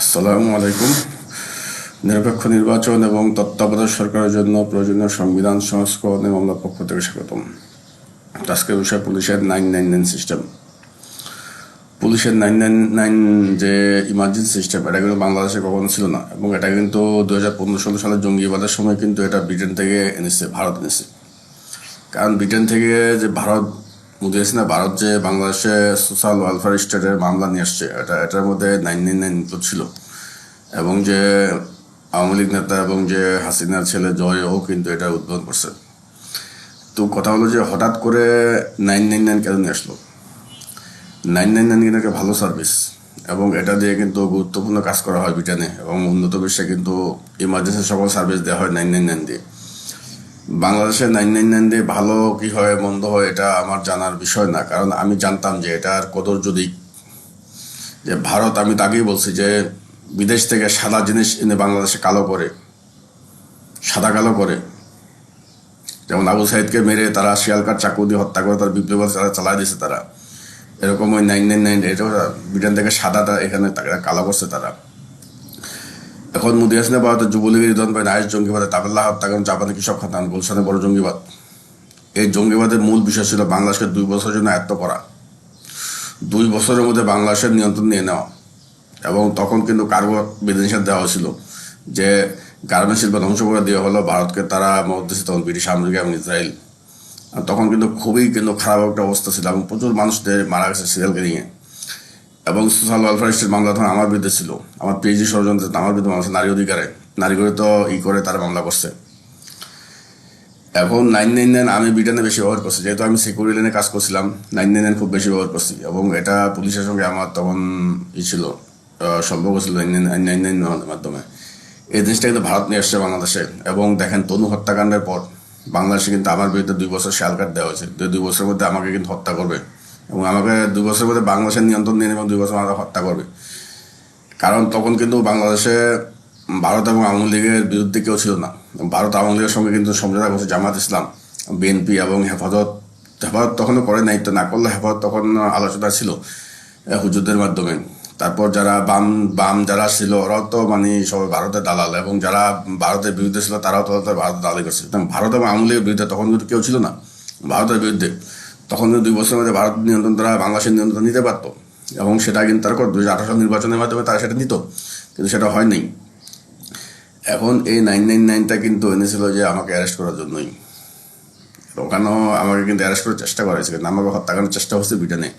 আসসালামু আলাইকুম। নিরপেক্ষ নির্বাচন এবং তত্ত্বাবধায়ক সরকারের জন্য প্রয়োজনীয় সংবিধান, সংস্করণ এবং মামলার পক্ষ থেকে স্বাগতম। আজকের বিষয় পুলিশের নাইন নাইন নাইন সিস্টেম। পুলিশের নাইন নাইন নাইন যে ইমার্জেন্সি সিস্টেম এটা কিন্তু বাংলাদেশে কখনো ছিল না এবং এটা কিন্তু দু হাজার পনেরো ষোলো সালের জঙ্গিবাদের সময় কিন্তু এটা ব্রিটেন থেকে এনেছে, ভারত এনেছে। কারণ ব্রিটেন থেকে যে ভারত মোদী না ভারত যে বাংলাদেশে সোশ্যাল ওয়েলফেয়ার স্টেটের মামলা নিয়ে আসছে, এটা, এটার মধ্যে নাইন নাইন নাইন ইনক্লুড ছিল। এবং যে আওয়ামী লীগ নেতা এবং যে হাসিনার ছেলে জয় ও কিন্তু এটা উদ্বোধন করছে। তো কথা হলো যে হঠাৎ করে নাইন নাইন নাইন কেন নিয়ে আসলো? নাইন নাইন নাইন কিন্তু একটা ভালো সার্ভিস এবং এটা দিয়ে কিন্তু গুরুত্বপূর্ণ কাজ করা হয় ব্রিটেনে এবং উন্নত বিশ্বে কিন্তু ইমার্জেন্সি সকল সার্ভিস দেওয়া হয় নাইন নাইন নাইন দিয়ে। বাংলাদেশে নাইন নাইন নাইন দিয়ে ভালো কি হয়, মন্দ হয়, এটা আমার জানার বিষয় না। কারণ আমি জানতাম যে এটার কদর যদি যে ভারত, আমি তাকেই বলছি যে বিদেশ থেকে সাদা জিনিস এনে বাংলাদেশে কালো করে, সাদা কালো করে। যেমন আবু সাইদকে মেরে তারা শিয়ালকার চাকু দিয়ে হত্যা করে, তার বিপ্লব তারা চালাই দিয়েছে তারা। এরকম ওই নাইন নাইন নাইন এটাও ব্রিটেন থেকে সাদাটা এখানে কালো করছে তারা। এখন মোদী হাসিনা ভারতের যুবলীগের ইন্ধন পায় জঙ্গিবাদে তাবেল্লাহ হত্যাকাণ্ড জাপানে কৃষক খাতান গুলশানে বড় জঙ্গিবাদ। এই জঙ্গিবাদের মূল বিষয় ছিল বাংলাদেশকে দুই বছরের জন্য আয়ত্ত করা। দুই বছরের মধ্যে বাংলাদেশের নিয়ন্ত্রণ নিয়ে নেওয়া। এবং তখন কিন্তু কার্গো বিধিনিষেধ দেওয়া হয়েছিল যে গার্মেন্ট শিল্প ধ্বংস করে দেওয়া হলো ভারতকে তারা মধ্যস্থ তখন ব্রিটিশ, আমেরিকা এবং ইসরায়েল। তখন কিন্তু খুবই কিন্তু খারাপ একটা অবস্থা ছিল এবং প্রচুর মানুষদের মারা গেছে সিরিয়ালকে নিয়ে। এবং সোশ্যাল ওয়েলফেয়ার স্টেট মামলা তখন আমার বিরুদ্ধে ছিল। আমার পিএইচডি ষড়যন্ত্র আমার বিরুদ্ধে মামলা নারী অধিকারে, নারী করে তো ই করে, তারা মামলা করছে। এখন নাইন নাইন নাইন আমি ব্রিটেনে বেশি ব্যবহার করছি, যেহেতু আমি সিকিউরিটি লাইনে কাজ করছিলাম নাইন নাইন নাইন খুব বেশি ব্যবহার করছি এবং এটা পুলিশের সঙ্গে আমার তখন ই ছিল সম্পর্ক ছিল নাইন নাইন নাইন মাধ্যমে। এই জিনিসটা কিন্তু ভারত নিয়ে আসছে বাংলাদেশে এবং দেখেন তনু হত্যাকাণ্ডের পর বাংলাদেশে কিন্তু আমার বিরুদ্ধে দুই বছর শাল কার্ড দেওয়া হয়েছে। দুই বছরের মধ্যে আমাকে কিন্তু হত্যা করবে। এবং আমাকে দু বছরের মধ্যে বাংলাদেশের নিয়ন্ত্রণ নিয়ে এবং দুই বছর আমাকে হত্যা করবে। কারণ তখন কিন্তু বাংলাদেশে ভারত এবং আওয়ামী লীগের বিরুদ্ধে কেউ ছিল না। ভারত আওয়ামী লীগের সঙ্গে কিন্তু সমঝোতা করছে জামাত ইসলাম, বিএনপি এবং হেফাজত হেফাজত তখনও করে নাই, তো না করলে হেফাজত তখন আলোচনা ছিল হুজুরদের মাধ্যমে। তারপর যারা বাম বাম যারা ছিল, ওরাও তো মানে সবাই ভারতের দালাল এবং যারা ভারতের বিরুদ্ধে ছিল, তারাও তো ভারতের দালালি করছে। ভারত এবং আওয়ামী লীগের বিরুদ্ধে তখন কিন্তু কেউ ছিল না, ভারতের বিরুদ্ধে। তখন দুই বছরের মধ্যে ভারত নিয়ন্ত্রণ তারা বাংলাদেশের নিয়ন্ত্রণ নিতে পারতো। এবং সেটা কিন্তু তারপর দুই হাজার আঠারো নির্বাচনের মাধ্যমে তারা সেটা নিত। কিন্তু সেটা হয়নি এখন এই নাইন নাইন নাইনটা কিন্তু এনেছিল যে আমাকে অ্যারেস্ট করার জন্যই। ওখানেও আমাকে কিন্তু অ্যারেস্ট করার চেষ্টা করা হয়েছে কিন্তু আমাকে হত্যাকাণ্ডের চেষ্টা হচ্ছে ব্রিটেনে?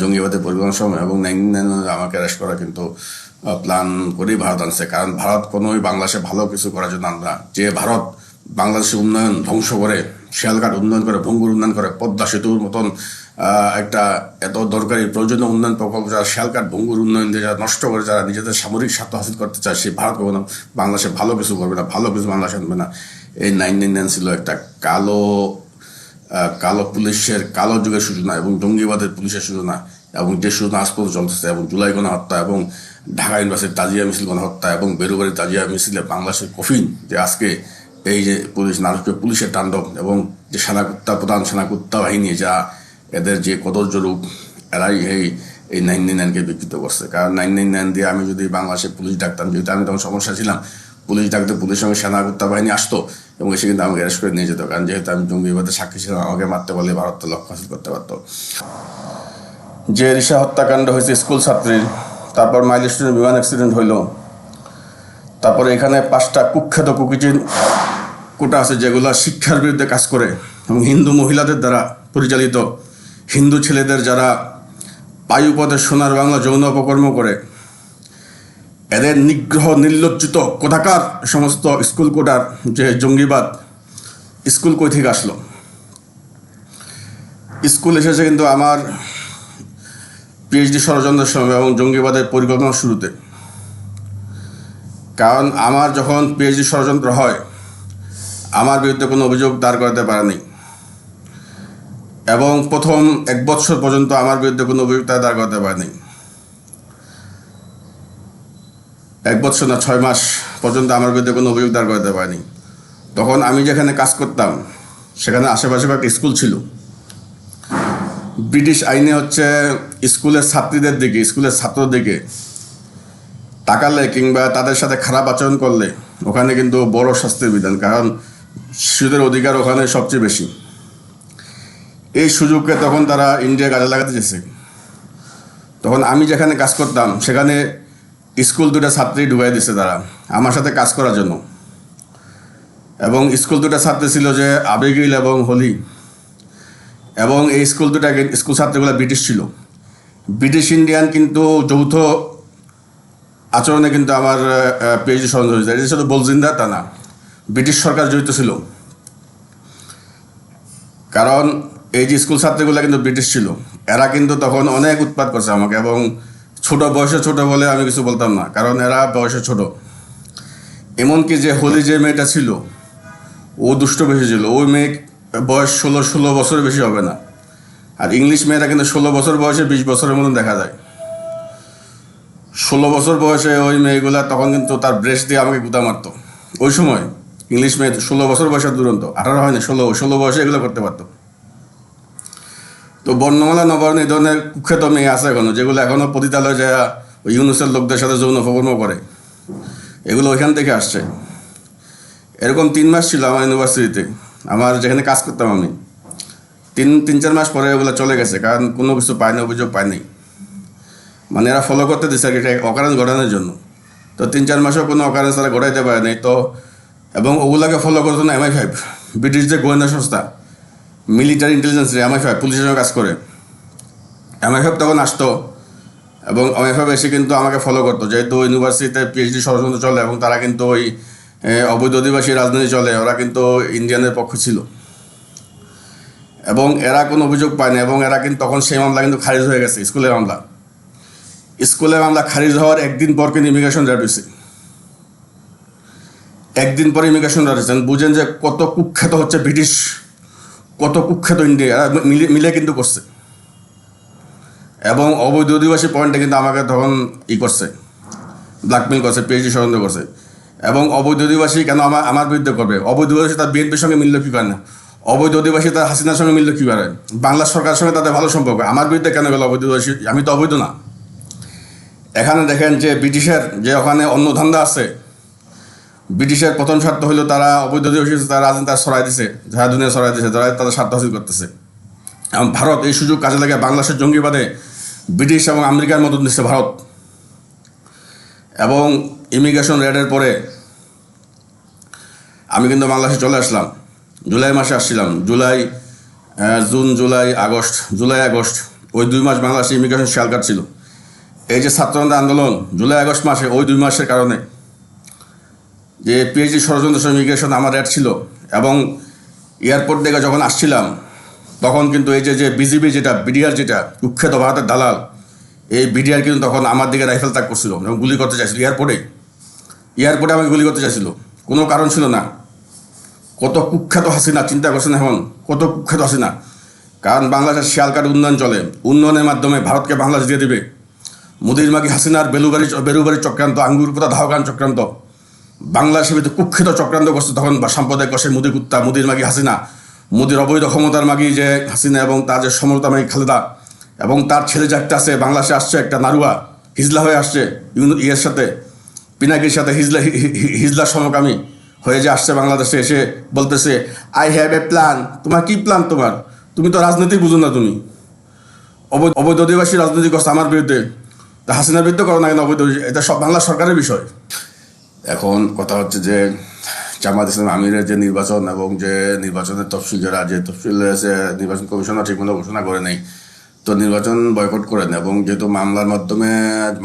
জঙ্গিবাদের পরিবহন সময় এবং নাইন নাইন আমাকে অ্যারেস্ট করা কিন্তু প্ল্যান করেই ভারত আনছে। কারণ ভারত কোনোই বাংলাদেশে ভালো কিছু করার জন্য আনবে না। যে ভারত বাংলাদেশের উন্নয়ন ধ্বংস করে শিয়ালঘাট উন্নয়ন করে, ভঙ্গুর উন্নয়ন করে, পদ্মা সেতুর মতন একটা এত দরকারি প্রয়োজনীয় উন্নয়ন প্রকল্প যারা শিয়ালঘাট ভঙ্গুর উন্নয়ন দিয়ে যারা নষ্ট করে, যারা নিজেদের সামরিক স্বার্থ হাসিল করতে চায়, সেই ভারত কখনো বাংলাদেশে ভালো কিছু করবে না, ভালো কিছু বাংলাদেশে আনবে না। এই নাইন নাইন নাইন ছিল একটা কালো কালো পুলিশের কালো যুগের সূচনা এবং জঙ্গিবাদের পুলিশের সূচনা এবং যে সূচনা আজ পর্যন্ত চলতেছে এবং জুলাই গণহত্যা এবং ঢাকা ইউনিভার্সিটির তাজিয়া মিছিল গণহত্যা এবং বেরুবাড়ির তাজিয়া মিছিলে বাংলাদেশের কফিন যে আজকে এই যে পুলিশ নারকীয় পুলিশের তাণ্ডব এবং যে সেনাকুত্তা প্রধান সেনাকুত্তা বাহিনী, যা এদের যে কদর্য রূপ, এরাই এই এই নাইন নাইন নাইনকে বিকৃত করছে। কারণ নাইন নাইন নাইন দিয়ে আমি যদি বাংলাদেশে পুলিশ ডাকতাম, যেহেতু আমি তখন সমস্যা ছিলাম, পুলিশ ডাকতে পুলিশের সঙ্গে সেনাকুত্তা বাহিনী আসতো এবং এসে কিন্তু আমাকে অ্যারেস্ট করে নিয়ে যেত। কারণ যেহেতু আমি জঙ্গিবাদের সাক্ষী ছিলাম, আমাকে মারতে পারলে ভারত লক্ষ্য হাসিল করতে পারতো। যে রিসা হত্যাকাণ্ড হয়েছে স্কুল ছাত্রীর, তারপর মাইল স্টুডেন্ট বিমান অ্যাক্সিডেন্ট হইল। তারপরে এখানে পাঁচটা কুখ্যাত কুকিচিন কোটা আছে যেগুলো শিক্ষার বিরুদ্ধে কাজ করে এবং হিন্দু মহিলাদের দ্বারা পরিচালিত। হিন্দু ছেলেদের যারা পায়ুপথে সোনার বাংলা যৌন অপকর্ম করে, এদের নিগ্রহ নির্লজ্জিত কোথাকার সমস্ত স্কুল কোটার যে জঙ্গিবাদ, স্কুল কই থেকে আসলো? স্কুল এসেছে কিন্তু আমার পিএইচডি ষড়যন্ত্রের সময় এবং জঙ্গিবাদের পরিকল্পনা শুরুতে। কারণ আমার যখন পিএইচডি ষড়যন্ত্র হয় আমার বিরুদ্ধে কোনো অভিযোগ দাঁড় করাতে পারেনি। এবং প্রথম এক বছর পর্যন্ত আমার বিরুদ্ধে কোনো অভিযোগ তারা দাঁড় করাতে পারেনি। এক বছর না ছয় মাস পর্যন্ত আমার বিরুদ্ধে কোনো অভিযোগ দাঁড় করাতে পারেনি। তখন আমি যেখানে কাজ করতাম, সেখানে আশেপাশে একটা স্কুল ছিল। ব্রিটিশ আইনে হচ্ছে স্কুলের ছাত্রীদের দিকে, স্কুলের ছাত্রদের দিকে তাকালে কিংবা তাদের সাথে খারাপ আচরণ করলে ওখানে কিন্তু বড় শাস্তির বিধান। কারণ শিশুদের অধিকার ওখানে সবচেয়ে বেশি। এই সুযোগকে তখন তারা ইন্ডিয়া কাজে লাগাতে চেয়েছে। তখন আমি যেখানে কাজ করতাম, সেখানে স্কুল দুটা ছাত্রী ঢুকাই দিছে তারা, আমার সাথে কাজ করার জন্য। এবং স্কুল দুটা ছাত্রী ছিল যে আবেগিল এবং হোলি। এবং এই স্কুল দুটা স্কুল ছাত্রীগুলো ব্রিটিশ ছিল। ব্রিটিশ ইন্ডিয়ান কিন্তু যৌথ আচরণে কিন্তু আমার পিএইচডি সন্দেহ হয়েছে। এটা শুধু বলজিন্দা তা না ব্রিটিশ সরকার জড়িত ছিল। কারণ এই যে স্কুল ছাত্রীগুলো কিন্তু ব্রিটিশ ছিল, এরা কিন্তু তখন অনেক উৎপাত করছে আমাকে এবং ছোট বয়সে ছোট বলে আমি কিছু বলতাম না, কারণ এরা বয়সে ছোট। এমনকি যে হোলি যে মেয়েটা ছিল, ও দুষ্ট বেশি ছিল, ওই মেয়ে বয়স ষোলো ষোলো বছর বেশি হবে না। আর ইংলিশ মেয়েরা কিন্তু ষোলো বছর বয়সে বিশ বছরের মতন দেখা যায়। ষোলো বছর বয়সে ওই মেয়েগুলা তখন কিন্তু তার ব্রেস্ট দিয়ে আমাকে গুতা মারতো। ওই সময় ইংলিশ মেয়ে ষোলো বছর বয়সের দুরন্ত। আঠারো হয়নি, ষোলো ষোলো বয়সে এগুলো করতে পারতো। তো বর্ণমালা, নবায়ন এই ধরনের কুখ্যাত মেয়ে আছে এখনও, যেগুলো এখনও পতিতালয় যায়, ওই ইউনুসের লোকদের সাথে যৌন অপকর্ম করে। এগুলো ওইখান থেকে আসছে। এরকম তিন মাস ছিল আমার ইউনিভার্সিটিতে। আমার যেখানে কাজ করতাম আমি। তিন তিন, চার মাস পরে ওগুলো চলে গেছে, কারণ কোনো কিছু পায়নি, অভিযোগ পায়নি। মানে এরা ফলো করতে দিচ্ছে আর কি অকারেন্স ঘটানোর জন্য। তো তিন, চার মাসেও কোনো অকারেন্স তারা ঘটাইতে পারেনি। তো এবং ওগুলাকে ফলো করতো না এমআই ফাইভ ব্রিটিশ যে গোয়েন্দা সংস্থা মিলিটারি ইন্টেলিজেন্স এমআই ফাইভ পুলিশের সঙ্গে কাজ করে। এমআই ফাইভ তখন আসতো এবং এমআই ফাইভ এসে কিন্তু আমাকে ফলো করতো। যেহেতু ইউনিভার্সিটিতে পিএইচডি ষড়যন্ত্র চলে এবং তারা কিন্তু ওই অবৈধ অধিবাসী রাজনীতি চলে, ওরা কিন্তু ইন্ডিয়ানের পক্ষ ছিল। এবং এরা কোনো অভিযোগ পায়নি এবং এরা কিন্তু তখন সেই মামলা কিন্তু খারিজ হয়ে গেছে, স্কুলের মামলা। স্কুলের মামলা খারিজ হওয়ার একদিন পর কিন্তু ইমিগ্রেশন হয়েছে। একদিন পরে ইমিগ্রেশন রেড হয়েছেন বুঝেন যে কত কুখ্যাত হচ্ছে ব্রিটিশ, কত কুখ্যাত ইন্ডিয়া মিলে মিলে কিন্তু করছে। এবং অবৈধ অধিবাসী পয়েন্টে কিন্তু আমাকে তখন ই করছে ব্ল্যাকমেল করছে পিএইচডি ষড়যন্ত্র করছে। এবং অবৈধ অধিবাসী কেন আমার আমার বিরুদ্ধে করবে? অবৈধ অধিবাসী তার বিএনপির সঙ্গে মিলল কী করে? না অবৈধ অধিবাসী তার হাসিনার সঙ্গে মিলল কী করে? বাংলা সরকারের সঙ্গে তাদের ভালো সম্পর্ক। আমার বিরুদ্ধে কেন গেল অবৈধ অধিবাসী? আমি তো অবৈধ না। এখানে দেখেন যে ব্রিটিশের যে ওখানে অন্য ধান্দা আছে ব্রিটিশের প্রথম স্বার্থ হলো তারা অবৈধ অধিবাসী তারা রাজনীতি তারা সরাই দিছে যারা দুনিয়া সরাই দিছে, তারা তাদের স্বার্থ হাসিল করতেছে। এবং ভারত এই সুযোগ কাজে লাগে বাংলাদেশের জঙ্গিবাদে ব্রিটিশ এবং আমেরিকার মদত দিচ্ছে ভারত। এবং ইমিগ্রেশন রেডের পরে আমি কিন্তু বাংলাদেশে চলে আসলাম। জুলাই মাসে আসছিলাম। July June, July, August July, August, ওই দুই মাস বাংলাদেশে ইমিগ্রেশন শিয়াল ছিল। এই যে ছাত্রদের আন্দোলন, জুলাই, আগস্ট মাসে, ওই দুই মাসের কারণে যে পিএইচডি ষড়যন্ত্র ইমিগ্রেশন আমার রেট ছিল এবং এয়ারপোর্ট থেকে যখন আসছিলাম, তখন কিন্তু এই যে যে বিজিবি যেটা বিডিআর যেটা, কুখ্যাত ভারতের দালাল, এই বিডিআর কিন্তু তখন আমার দিকে রাইফেল তাক করছিল এবং গুলি করতে চাইছিল এয়ারপোর্টে এয়ারপোর্টে আমাকে গুলি করতে চাইছিল। কোনো কারণ ছিল না। কত কুখ্যাত হাসিনা, চিন্তা করছেন এখন? কত কুখ্যাত হাসিনা? কারণ বাংলাদেশের শিয়ালকাট উন্নয়ন চলে। উন্নয়নের মাধ্যমে ভারতকে বাংলাদেশ দিয়ে দেবে। মোদির মাগি হাসিনার বেলুবাড়ি বেলুবাড়ি চক্রান্ত, আঙ্গুর পোতা ধাওগান চক্রান্ত। বাংলাদেশের ভিতরে কুখ্যাত চক্রান্ত করছে তখন বা সাম্প্রদায়িক কষে মুদি কুত্তা, মুদির মাগি হাসিনা, মুদির অবৈধ ক্ষমতার মাগি যে হাসিনা এবং তার যে সমরতা মাগি খালেদা এবং তার ছেলে যে একটা আছে, বাংলাদেশে আসছে একটা নারুয়া, হিজলা হয়ে আসছে ইয়ের সাথে, পিনাকির সাথে হিজলা হিজলা সমকামী হয়ে যে আসছে বাংলাদেশে, এসে বলতেছে আই হ্যাভ এ প্ল্যান তোমার কি প্ল্যান তোমার? তুমি তো রাজনীতি বুঝো না তুমি। অবৈধ অবৈধ অধিবাসী রাজনীতি করছে আমার বিরুদ্ধে। তা হাসিনার বিরুদ্ধে করো না কেন অবৈধ এটা সব বাংলা সরকারের বিষয়। এখন কথা হচ্ছে যে জামাত ইসলাম আমিরের যে নির্বাচন এবং যে নির্বাচনের তফসিল, যারা যে তফসিল আছে, নির্বাচন কমিশনার ঠিকমতো ঘোষণা করে নেই। তো নির্বাচন বয়কট করেন এবং যেহেতু মামলার মাধ্যমে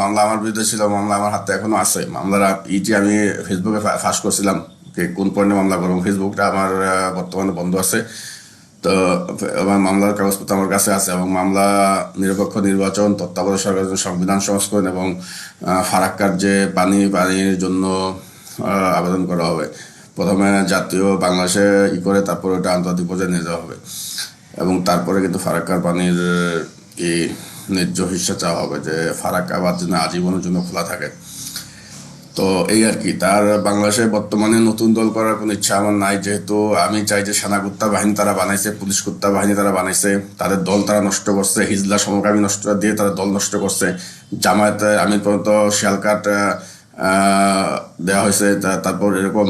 মামলা আমার বিরুদ্ধে ছিল, মামলা আমার হাতে এখনও আছে। মামলার ইটি আমি ফেসবুকে ফাঁস করছিলাম যে কোন পয়েন্টে মামলা করব। ফেসবুকটা আমার বর্তমানে বন্ধ আছে। তো আমার মামলার কাগজপত্র আমার কাছে আছে এবং মামলা নিরপেক্ষ নির্বাচন, তত্ত্বাবধায়ক সরকারের জন্য সংবিধান সংস্করণ এবং ফারাক্কার যে পানি, পানির জন্য আবেদন করা হবে। প্রথমে জাতীয় বাংলাদেশে ই করে তারপরে ওটা আন্তর্জাতিক পর্যায়ে নিয়ে যাওয়া হবে। এবং তারপরে কিন্তু ফারাক্কার পানির কি ন্যায্য হিসা চাওয়া হবে যে ফারাক্কা আবার যেন আজীবনের জন্য খোলা থাকে। তো এই আর কি, তার বাংলাদেশে বর্তমানে নতুন দল করার কোনো ইচ্ছা আমার নাই, যেহেতু আমি চাই যে সেনাকুত্তা বাহিনী তারা বানাইছে, পুলিশ কুত্তা বাহিনী তারা বানাইছে, তাদের দল তারা নষ্ট করছে, হিজলা সমকামী নষ্ট, দিয়ে তারা দল নষ্ট করছে। জামায়াতে, আমি পর্যন্ত শিয়ালকাট দেওয়া হয়েছে তারপর এরকম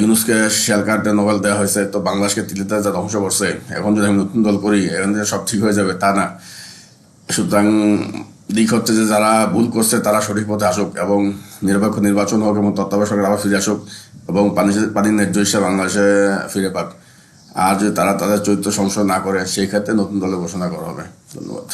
ইউনুসকে শেয়ার কার্ডে নোবেল দেওয়া হয়েছে, তো বাংলাদেশকে তিলিতে যা ধ্বংস করছে। এখন যদি আমি নতুন দল করি, এখান থেকে সব ঠিক হয়ে যাবে, তা না। সুতরাং দিক হচ্ছে যে যারা ভুল করছে, তারা সঠিক পথে আসুক এবং নিরপেক্ষ নির্বাচন হোক এবং তত্ত্বাবধায়ক আবার ফিরে আসুক এবং পানি পানির ন্যায্য হিসাবে বাংলাদেশে ফিরে পাক। আর যদি তারা তাদের চরিত্র সংশোধন না করে, সেই ক্ষেত্রে নতুন দলে ঘোষণা করা হবে। ধন্যবাদ।